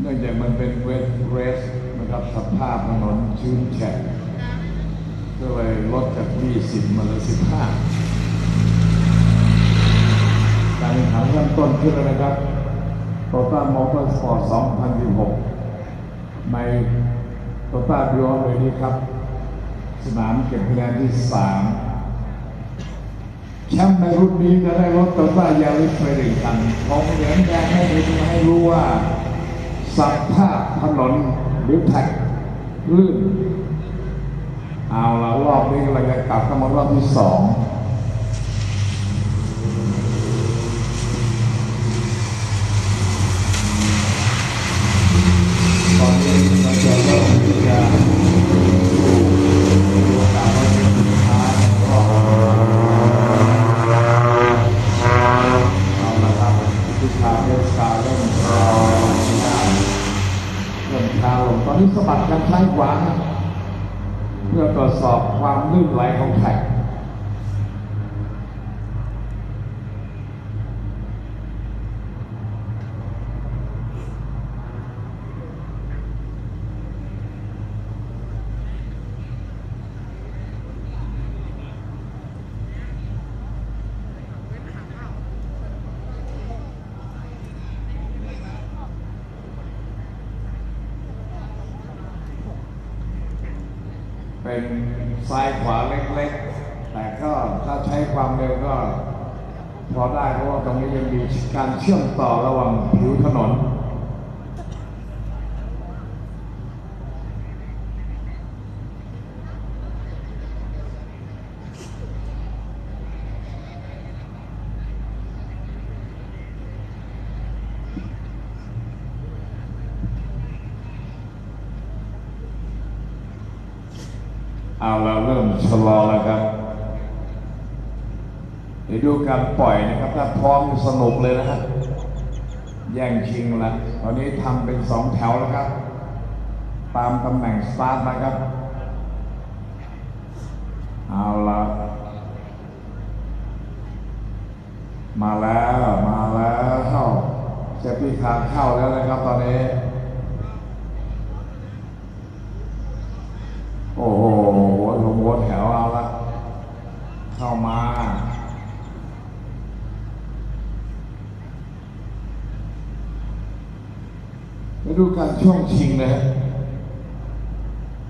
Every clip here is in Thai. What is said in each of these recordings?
เนื่องจากมันเป็นเวสเรสนะครับสภาพถนนชื้นแฉะก็เลยลดจาก 20 มาเหลือ 15 การแข่งขันเริ่มต้นขึ้นแล้วนะครับโตต้ามอเตอร์สปอร์ต 2016 ในโตต้าบิออเลยนี้ครับ สนามเก็บคะแนนที่ 3 แชมป์ในรุ่นนี้จะได้รถโตต้ายาริสไปหนึ่งคันของเหลืองแดงให้ดูให้รู้ว่า สักผ้าถนนหรือแท็กลื่น เอาละรอบนี้เราจะกลับเข้ามารอบที่สองตอนนี้เราจะเริ่มที่จะดูการรอบสุดท้ายของรอบเอาละครับทิศทางเริ่มช้าเริ่มช้าเริ่มช้าลงตอนนี้สะบัดกันซ้ายขวานะเพื่อตรวจสอบ ความลื่นไหลของแท็ก เป็นซ้ายขวาเล็กๆ แต่ก็ถ้าใช้ความเร็วก็พอได้เพราะว่าตรงนี้ยังมีการเชื่อมต่อระหว่างผิวถนน เอาเราเริ่มชะลอแล้วครับ เดูการปล่อยนะครับ ถ้าพร้อมสนุกเลยนะฮะแย่งชิงล้วตอนนี้ทำเป็นสองแถวแล้วครับ ตามตำแหน่งสตาร์ทนะครับ เอาละมาแล้ว มาแล้วเข้าเซฟตี้คาร์เข้าแล้วนะครับตอนนี้ โอ้โหหัวหัวแถวเอาละ เข้ามาไปดูการ ช่วงชิงเลย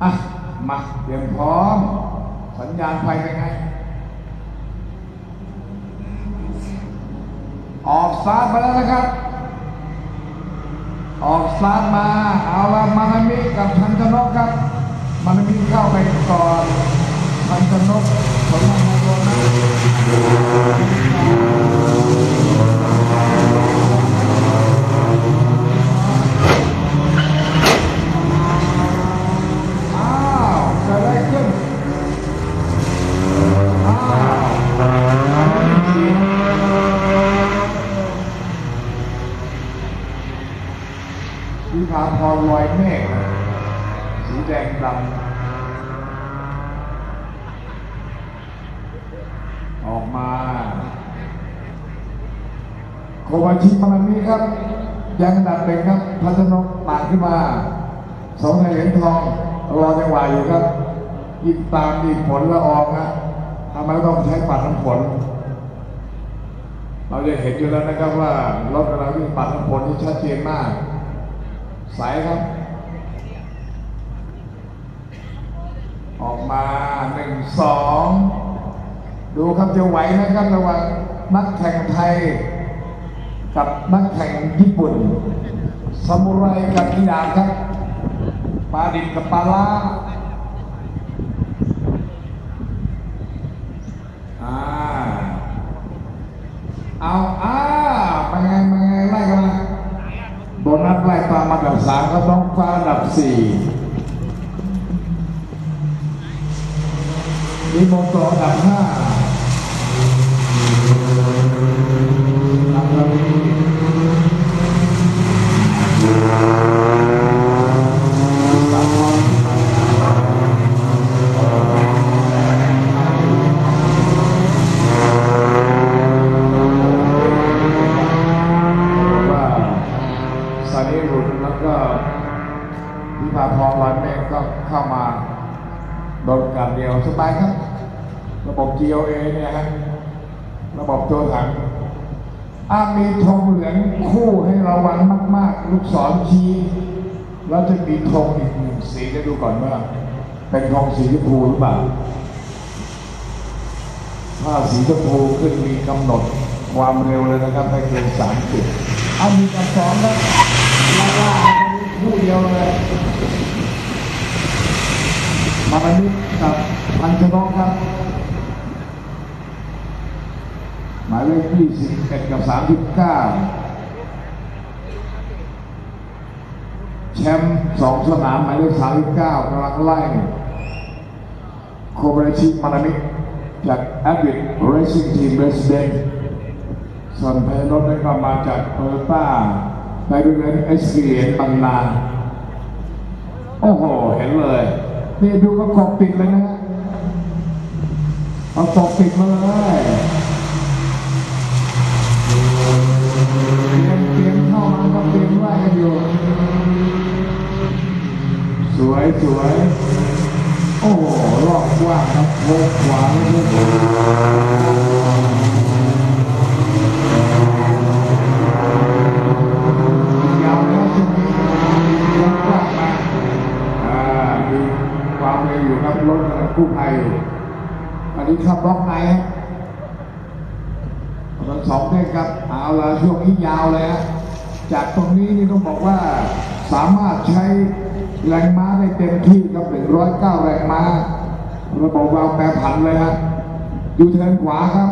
อะ มาเตรียมพร้อม สัญญาณไฟเป็นไง ออกสตาร์ทมาแล้วนะครับ ออกสตาร์ทมา เอาละมานามิกับทันชนกครับ มานามิเข้าไปก่อน ทันชนกผลงานโดนนะอ้าวเกิดอะไรขึ้น อ้าววิภาพรลอยเมฆสีแดงดำ ออกมา โคบาชิมาลันนี้ครับ ยังอันดับหนึ่งครับพัฒนกต่างขึ้นมาสองเหรียญทองรอจังหวะอยู่ครับ ยิ่งตามยิ่งผลละอองนะทำไมต้องใช้ปัดน้ำฝนเราจะเห็นอยู่แล้วนะครับว่ารถกำลังวิ่งปัดน้ำฝนที่ชัดเจนมาก สายครับ ออกมาหนึ่งสองดูครับจะไหวนะครับระหว่างนักแข่งไทย กับนักแข่งญี่ปุ่น ซามูไรกับอิหร่านครับปลาดิบกับ GOA เนี่ยฮะระบบตัวถังอามีธงเหลืองคู่ให้ระวังมาก ลูกศรชี้แล้วจะมีธงอีกหนึ่งสีจะดูก่อนว่า เป็นธงสีชมพูหรือเปล่าถ้าสีชมพูขึ้นมีกำหนดความเร็วเลยนะครับไม่เกินสามสิบเอามีการสอนแล้วล่าล่าคู่เดียวเลยมาบันทึกกับพันชนกครับ หมายเลข21กับ39 แชมป์สองสนามหมายเลข39กำลังไล่ โคเบรชิมานามิจากแอดวิดเรซิ่งทีมเรสเดนส่วนพยรถนั้นก็มาจากโตโยต้าไดเรนเอสเกียนบันนาโอ้โห เห็นเลย นี่ดูก็กบปิดเลยนะฮะเอากบปิดมาเลยเตรียมเตรียมเข้ามาก็เตรียมไล่กันอยู่ สวยสวยโอ้โหรอบกว้างครับโค้งขวาเลยาวแล้วช่วงนี้ยังกว้างมากอ่ามีความเร็วอยู่ครับรถกำลังกู้ภัยอยู่อันนี้ขับล็อกไหนฮะเราสองเด้งครับเอาละช่วงนี้ยาวเลยฮะจากตรงนี้นี่ต้องบอกว่าสามารถใช้ แรงม้าได้เต็มที่ครับ109แรงม้า ระบบวาล์วแปรผันเลยฮะยูเทินขวาครับ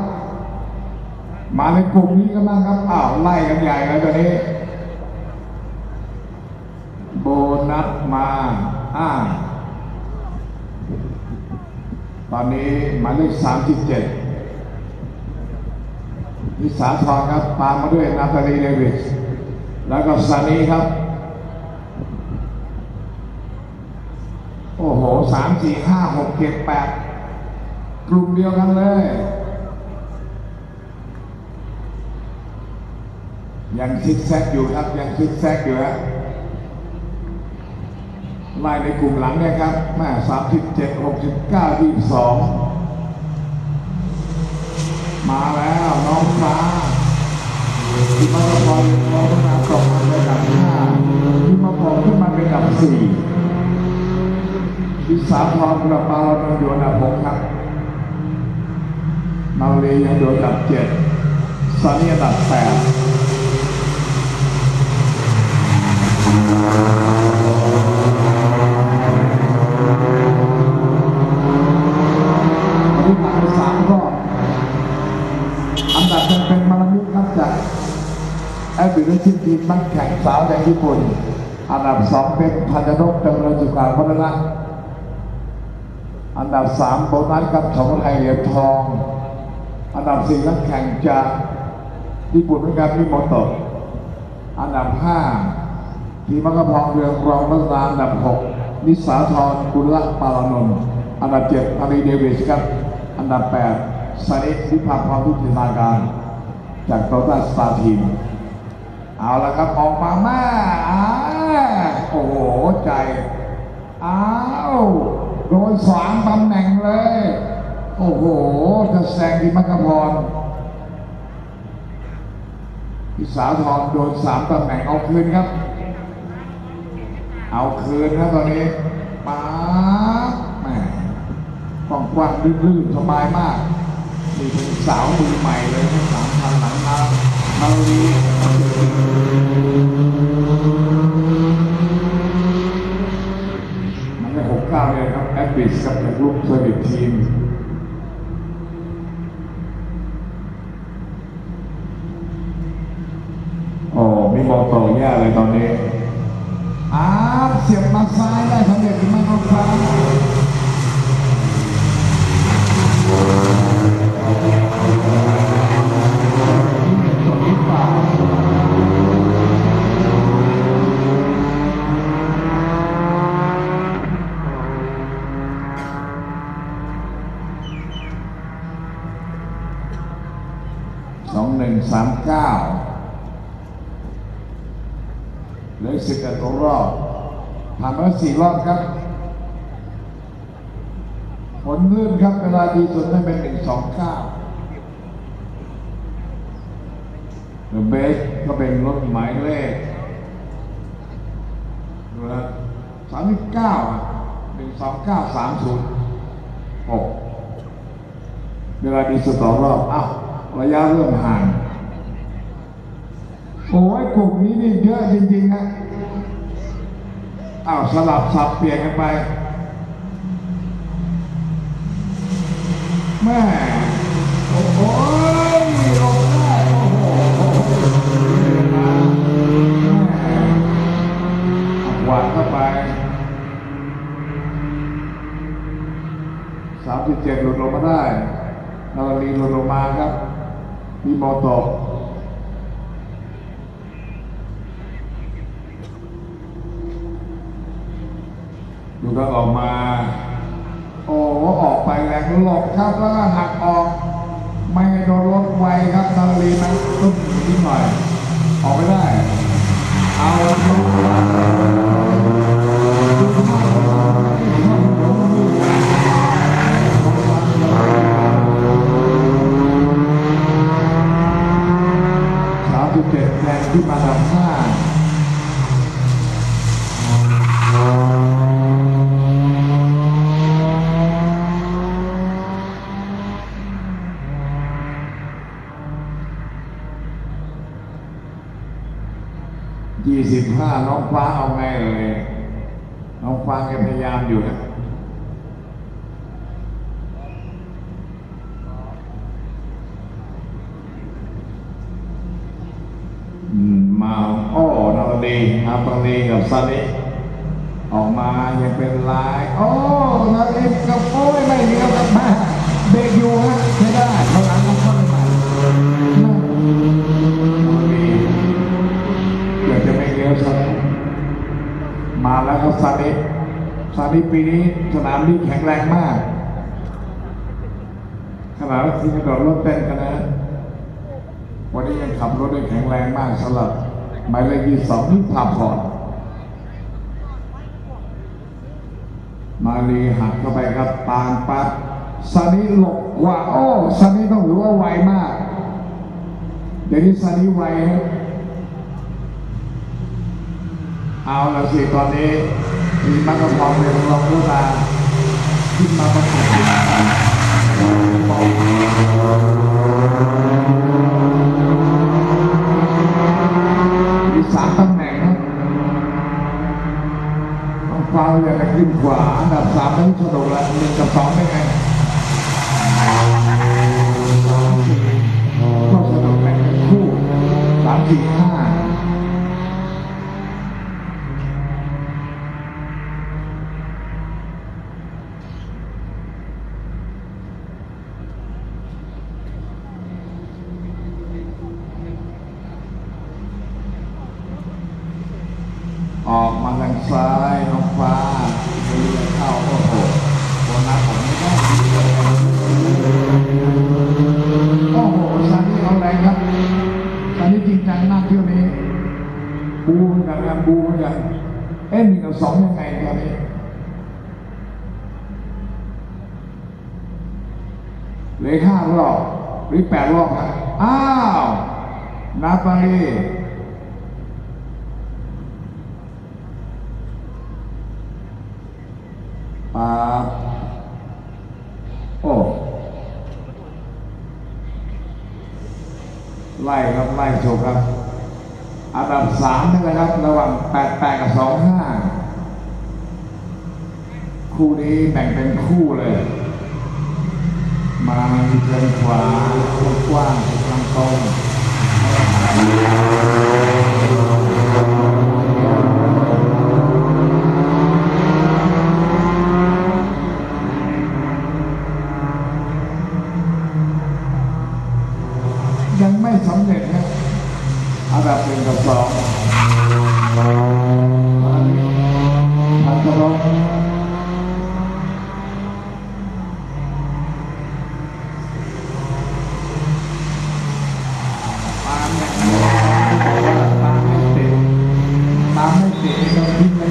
มาในกลุ่มนี้กันบ้างครับอ้าวไล่กันใหญ่เลยตอนนี้ โบนัสมาอ่าตอนนี้หมายเลขสามสิบเจ็ดนิสาทองครับตามมาด้วยนาตาลีเดวิสแล้วก็ซานีครับ โอ้โหสามสี่ห้าหกเจ็ดแปดกลุ่มเดียวกันเลย ยังซิกแซกอยู่ครับ ยังซิกแซกอยู่ฮะไล่ในกลุ่มหลังเนี่ยครับแม่สามสิบเจ็ดหกสิบเก้ายี่สองมาแล้วน้องฟ้าที่มาพอยังมองนมาส่งมาเป็นดับห้าที่มาพอขึ้นมาเป็นดับสี่ สาพรกระเป๋าเรอยู่อันดับหกครับนาลียังอยู่อันดับเจ็ดซานี่อันดับแปดวันนี้ผ่านไปสามรอบอันดับหนึ่งเป็นมารมิครับจากแอบิลชินทีมนักแข่งสาวจากญี่ปุ่น อันดับสองเป็นพันธนกจำเริญสุขาพัฒนะ อันดับสามโบนัสกับของไทยเหรียญทอง อันดับสี่นักแข่งจากญี่ปุ่นเหมือนกันมิโมโตะอันดับห้าทีมมักกะพองเรืองรองรัตนาอันดับหกนิสาธรกุลปารานนท์อันดับเจ็ดอารีเดวิสครับ อันดับแปดสนิทวิภาพรพิจินาการ จากโตต้าสตาร์ทีม เอาละครับออกมาแม่อ้าโอ้โห ใจ อ้าว ดนสามตำแหน่งเลย โอ้โหจะแซงที่มักกะพรพิสาทรโดนสามตำแหน่งเอาคืนครับ เอาคืนนะตอนนี้ป๊าแหม่กว้างกว้างลื่นๆสบายมากนี่เป็นสาวมือใหม่เลยสามพันหลังมามาลีมันได้หกเก้า ปิดกับจากลูกเซอร์วิสทีมโอ้มีมองต่อยากเลยตอนนี้อ้าเสียบมาซ้ายได้สำเร็จหรือไม่ก็ครับตัวนี้เปล่าสองหนึ่งสาม เก้าเหลือเป็นสิบเอ็ดรอบผ่านมาสี่รอบครับ ผลลื่นครับเวลาดีสุดได้เป็นหนึ่งสองเก้าเดอะเบสก็เป็นรถหมายเลขดูนะสามสิบเก้าหนึ่งสองเก้าสามศูนย์หกเวลาดีสุดต่อรอบอ้าวระยะเริ่มห่างโอ้ยกลุ่มนี้นี่เยอะจริงๆนะ อ้าวสลับสับเปลี่ยนกันไปแม่โอ้โหลงได้โอ้โหแม่หวานเข้าไปสามสิบเจ็ดหลุดลงมาได้นาราลีหลุดลงมาครับมีโมโต ดูก็ออกมา โอ้ออกไปแรงหลบครับแล้วก็หักออก ไม่ให้โดนรถไวครับซาราลีมันตุ้มนิดหน่อย ออกไม่ได้ เอาลงสามสิบเจ็ดแรงที่มาทำห้า ยี่สิบห้า น้องฟ้าเอาไงเลยน้องฟ้าแกพยายามอยู่นะมาโอ้นาดีนาตาลีกับซานิออกมายังเป็นลายโอ้นาดีกับโอ้ยไม่เลี้ยวกลับมาเบรกอยู่ฮะไม่ได้พลังต้องเข้าไปใหม่นาดีเดี๋ยวจะไม่เลี้ยวซะแล้วมาแล้ว ครับซานิซานิปีนี้สนามนี้แข็งแรงมากขนาดว่าทีมกระโดดรถเต้นกันนะวันนี้ยังขับรถได้แข็งแรงมากสำหรับหมายเลขยี่สองนิพาพรมาลีหักเข้าไปครับตามปัดซานิหลบว่าโอ้ซานิต้องถือว่าไวมาก เดี๋ยวนี้ซานิไวครับ เอาละสิตอนนี้ทีมมักกะพองเป็นรองผู้ตาขึ้นมาประกบมีสามตำแหน่งครับต้องฟ้าเรือกันขึ้นขวาอันดับสามนั้นสนุกละหนึ่งกับสองได้ไงสองสี่ก็สนุกแบ่งเป็นคู่สามสี่ห้าออกมาทางซ้ายน้องฟ้าเรือเข้าโอ้โหโบนัสผมไม่ได้เลยโอ้โหซันนี่เอาแรงครับซันนี่จริงจังมากเที่ยวนี้ บูเหมือนกันครับบูเหมือนกัน เอ๊ะหนึ่งกับสองยังไงตอนนี้ เหลือห้ารอบหรือแปดรอบครับอ้าวนาตาลีปาโอ้ไล่ครับไล่โชว์ครับอันดับสามนี่แหละครับ ระหว่างแปดแปดกับสองห้าคู่นี้แบ่งเป็นคู่เลย มาเชิญขวากว้างๆทางตรงยังไม่สำเร็จครับอันดับหนึ่งกับสองทางตรง ตามอย่างนี้ตามไม่ติดตามไม่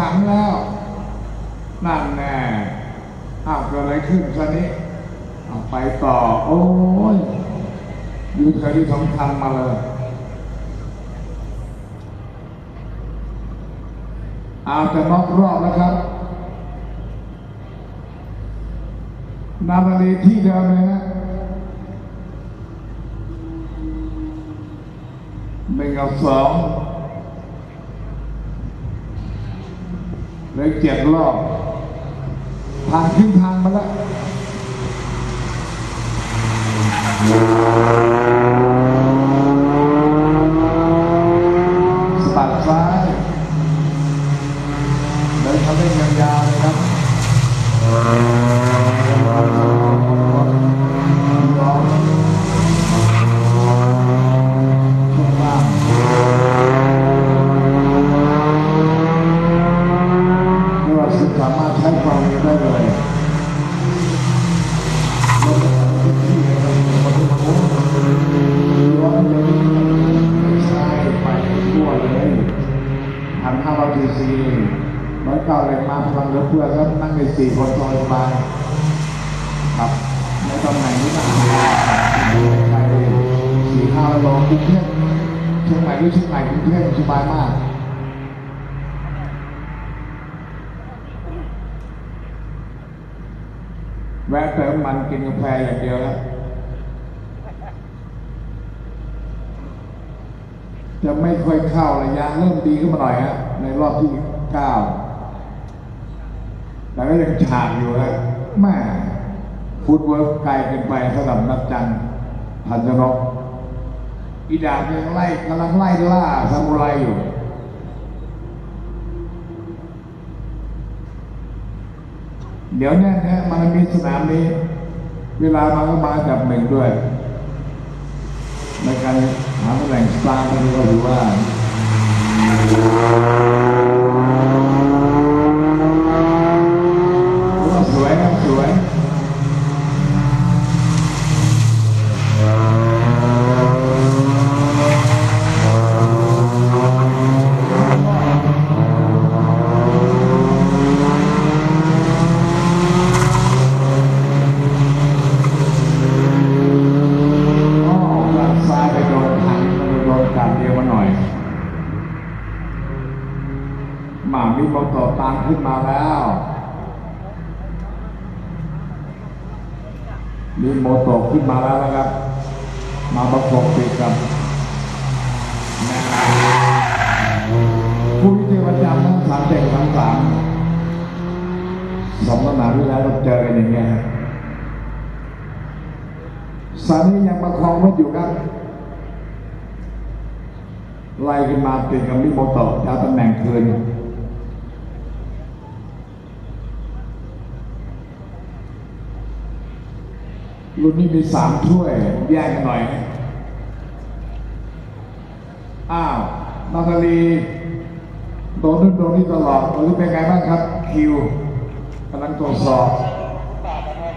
ขังแล้ว นั่นแน่อ้าวเกิดอะไรขึ้นคันนี้เอาไปต่อ โอ้ยอยู่เธอที่สำคัญมาเลยเอาจะน็อกรอบแล้วครับนาตาลีที่เดิมเลยนะหนึ่งกับสองเลยเจ็ดรอบ ผ่านครึ่งทางมาแล้ว สปัดซ้ายเดินเขาเล่นยาวๆเลยครับร้องช่วงล่างไม่ว่าคุณสามารถใช้ความเร็วได้เลยรถทุกที่เลยครับรถทุกคนร้อนเลยไม่ใช่ไปทั่วเลยพันห้าร้อยซีซีร้อยเก้าแรงม้าพลังเหลือเฟือครับนั่งในสี่คนสบายๆครับในตำแหน่งนี้นะไปสี่ห้าโลกรุงเทพเชียงใหม่หรือเชียงใหม่กรุงเทพสบายมาก แวะเติมมัน กินกาแฟอย่างเดียวแล้วจะไม่ค่อยเข้าระยะเริ่มดีขึ้นมาหน่อยฮะในรอบที่เก้าแต่ก็ยังฉาดอยู่ฮะแม่ฟุตเวิร์กไกลเกินไปสำหรับนักจันพันธนกอีดาบยังไล่กำลังไล่ล่าซามูไรอยู่เดี๋ยวเนี่ยนะมันมีสนามนี้ เวลามาก็มาจับหนึ่งด้วย ในการหาตำแหน่งสตาร์ก็ถือว่าถือว่าสวยครับสวย อ๋อด้านซ้ายไปโดนทางไปโดนการเดียวมาหน่อย หมามีโมโตตามขึ้นมาแล้ว มีโมโตขึ้นมาแล้วนะครับ มาประกบติดกับแม่ผู้ที่ประจำทั้งสามเด็กทั้งสามสองสนามที่แล้วเราเจอกันอย่างเงี้ยฮะ สานี้ยังประคองไว้อยู่ครับ ไล่ขึ้นมาติดกับมิโมโตะจะเอาตำแหน่งคืน รุ่นนี้มีสามถ้วยแยกกันหน่อย อ้าวนาตาลีโดนนู่นโดนนี่ตลอดตอนนี้เป็นไงบ้างครับ คิวกำลังตรวจสอบฟุตบาทนะครับ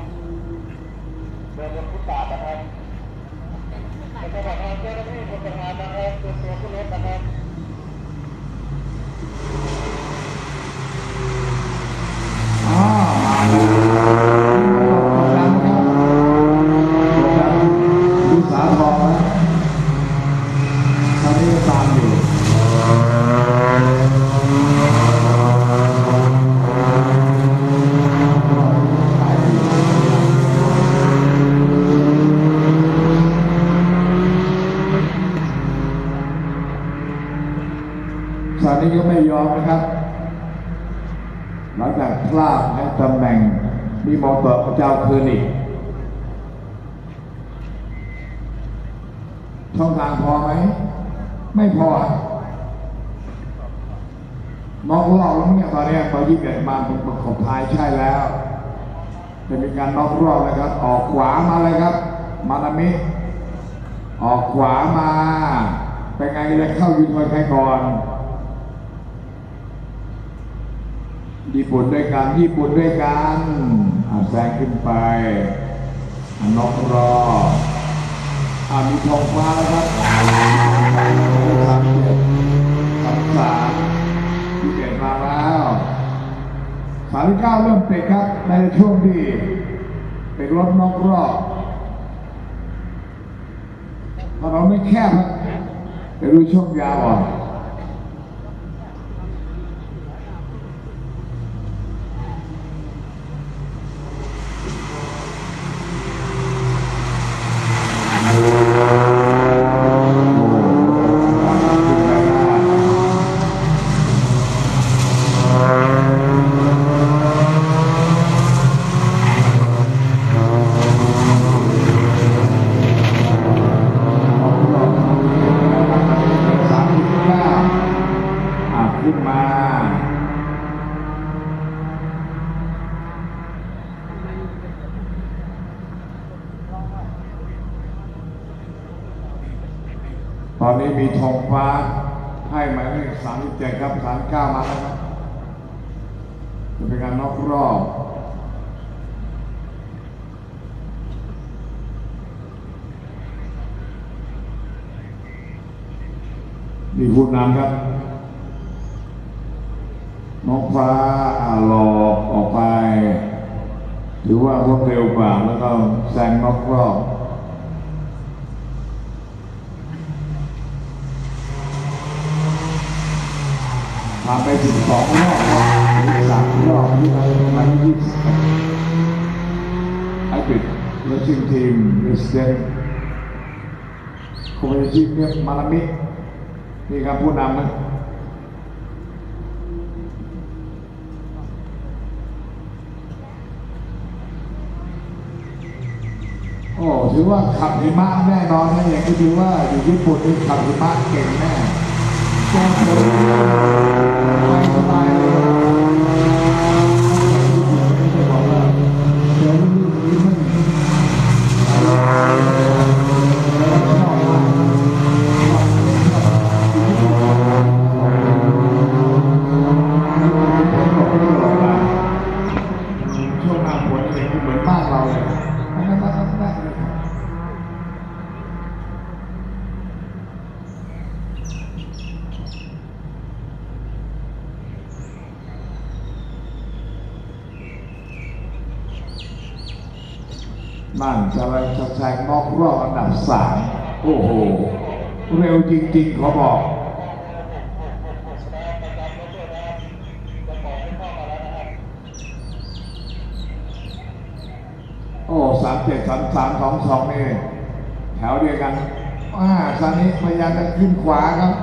เดินบนฟุตบาทนะครับเป็นประธานเจ้าหน้าที่บนประธานนะครับตัวตัวผู้เล่นนะครับ อ๋อมาแล้วกดดันครับกดดันดูสาทองนะตอนนี้ก็ตามอยู่ตอ นี้ก็ไม่ยอมนะครับ หลังจากพลาดให้ตำแหน่งมีมอเตอร์พระเจ้าคืนอีกช่องทางพอไหม ไม่พอ มองรอบแล้วเนี่ยตอนนี้พอยี่สิบเอ็ดมาผมประกบท้ายใช่แล้ว จะมีการน็อกรอบนะครับ ออกขวามาเลยครับ มานามิ ออกขวามา เป็นไงจะเข้ายืนไว้ใครก่อน ญี่ปุ่นด้วยกัน ญี่ปุ่นด้วยกันอาแซงขึ้นไปอน็อกรออามีทองฟ้าแล้วครับสามเจ็ดสามสามที่เก่งมาแล้วสามเก้าเริ่มเติดครับ ในช่วงที่เป็นรถนอกรอบถนนไม่แคบครับไปดูช่วงยาวอะโอ้โหขึ้นไปได้สามสิบเก้าอะ ขึ้นมา ตอนนี้มีธงฟ้าให้หมายเลขสามสิบเจ็ดครับสามเก้ามาแล้วครับจะเป็นการนอกรอบมีผู้นำครับ น้องฟ้าอาหลอกออกไป ถือว่ารวดเร็วกว่าแล้วก็แซงนอกรอบผ่านไปถึงสองรอบสามรอบที่เราปมาณยี่สิบไอปิดรถชิงทีมเรสเดนโคเวชิเนี่ยมาลามินี่ครับผู้นำนะ อ้ถือว่าขับหิมะแน่นอนนะอย่างที่ดูว่าอยู่ญี่ปุ่นนี่ขับหิมะเก่งแน่แก้ตัวไม่สบายเลยไม่ได้บอกว่าเดี๋ยวนี้มันชอบมากช่วงหน้าฝนเนี่ยเหมือนบ้านเราเลยนั่นนั่นนั่นนั่นเลยครับ นั่นจะไปจะแซงนอกรอบอันดับสามโอ้โห เร็วจริงๆเขาบอกโอ้สามเจ็ดสามสามสองสองนี่แถวเดียวกันอ่าซานิพยายามจะขึ้นขวาครับ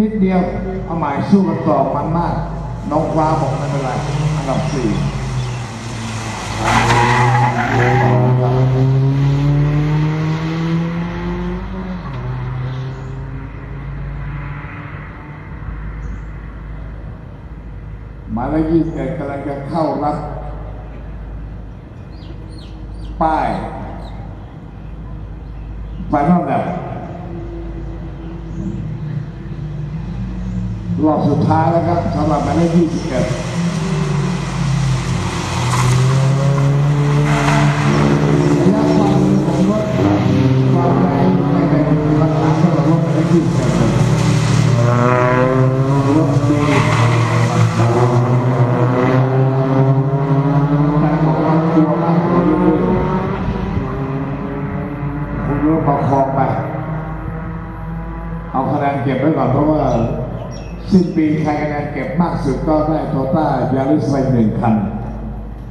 นิดเดียว เอาหมายสู้กันต่อมันมาก น้องฟ้าบอกไม่เป็นไรอันดับสี่ หมายเลขยี่สิบเอ็ดกำลังจะเข้ารับ ป้ายไฟนอลแบบรอบสุดท้ายแล้วครับสำหรับหมายเลขยี่สิบเอ็ดระยะความของรถความแรงไม่เป็นปัญหาสำหรับรถหมายเลขยี่สิบเอ็ดเลยรถดีแต่บอกว่ากลัวมากกว่าเรื่อยๆ คุณรู้ประคองไป เอาคะแนนเก็บไว้ก่อนเพราะว่า สิ้นปีใครคะแนน เก็บมากสุดก็ได้โตต้ายาริสไปหนึ่งคัน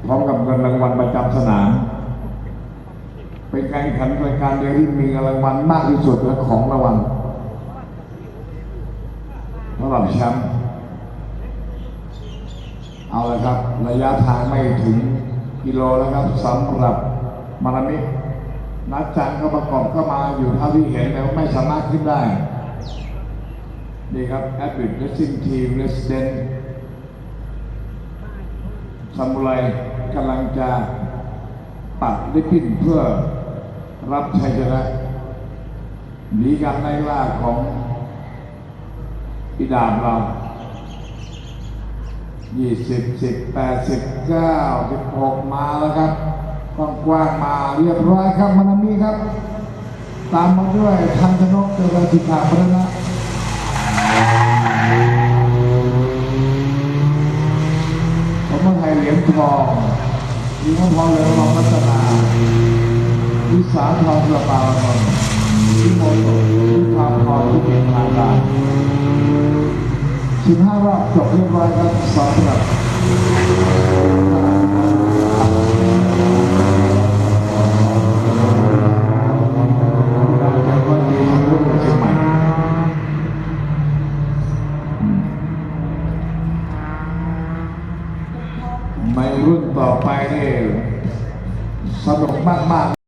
พร้อมกับเงินรางวัลประจำสนาม เป็นการแข่งขันรายการเดียวที่มีเงินรางวัลมากที่สุดและของรางวัลสำหรับแชมป์เอาละครับ ระยะทางไม่ถึงกิโลแล้วครับสำหรับมารามินัดจันก็ประกอบเข้ามาอยู่เท่าที่เห็นแต่ว่าไม่สามารถขึ้นได้ นี่ครับแอดบิดเลสซิ่งทีมเลสเดนซามูไรกำลังจะปัดลิปินเพื่อรับชัยชนะหนีการไล่ล่าของอีดามเรายี่สิบสิบแปดสิบเก้าสิบหกมาแล้วครับกว้างกว้างมาเรียบร้อยครับมานามีครับ ตามมาด้วยทันชนกเจริญสิทธาพรณะรียญ ทองยิงพรเหลืองรองพัฒนาวิสาทองประปาลนนท์วิโมโตวิภาพรที่เป็นทางการ15รอบจบเรียบร้อยครับสำหรับ เราจะก็ดีทั้งรุ่นเชียงใหม่ในรุ่นต่อไปนี่สนุก มากๆ